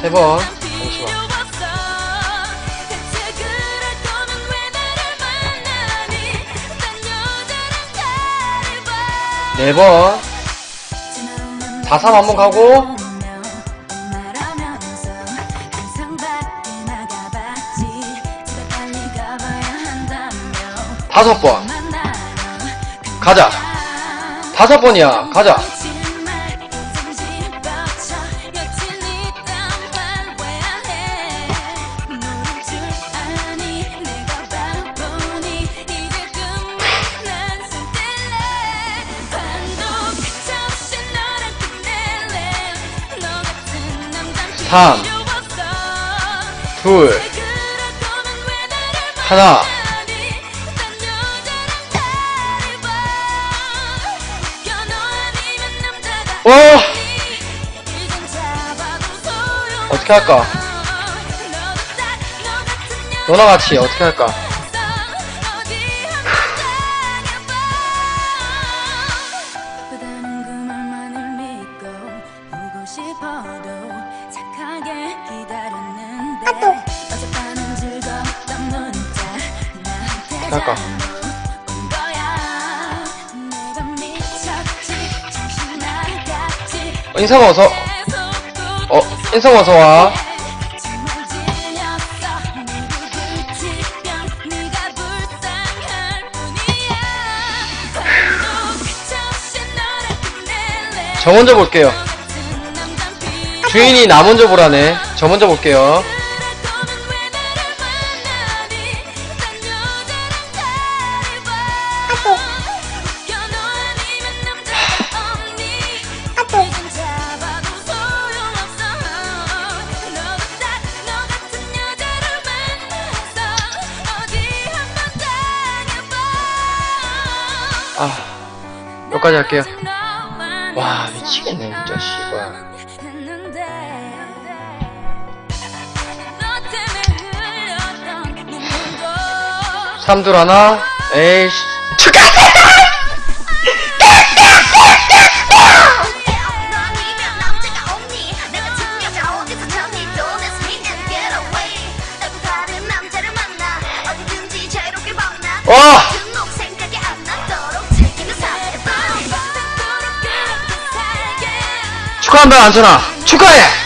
세 번. 잠시만. 네 번. 4, 3 한번 가고. 다섯 번. 가자. 다섯 번이야. 가자. 삼, 둘, 하나. 와! 어떻게 할까? 너나 같이 어떻게 할까? 그 나갔지. 어, 인사가 어서, 어, 인사가 어서 와. 정말 질렸어. 누구 지병 네가 불쌍할 뿐이야. 방독 끝없이 너를 끝낼래. 저 먼저 볼게요. 주인이 나 먼저 보라네. 저 먼저 볼게요. 아, 여기까지 할게요. 와, 미치겠네, 진짜, 씨발. 3둘 하나 에이씨 축하해! 와! 축하한다 안전아! 축하해!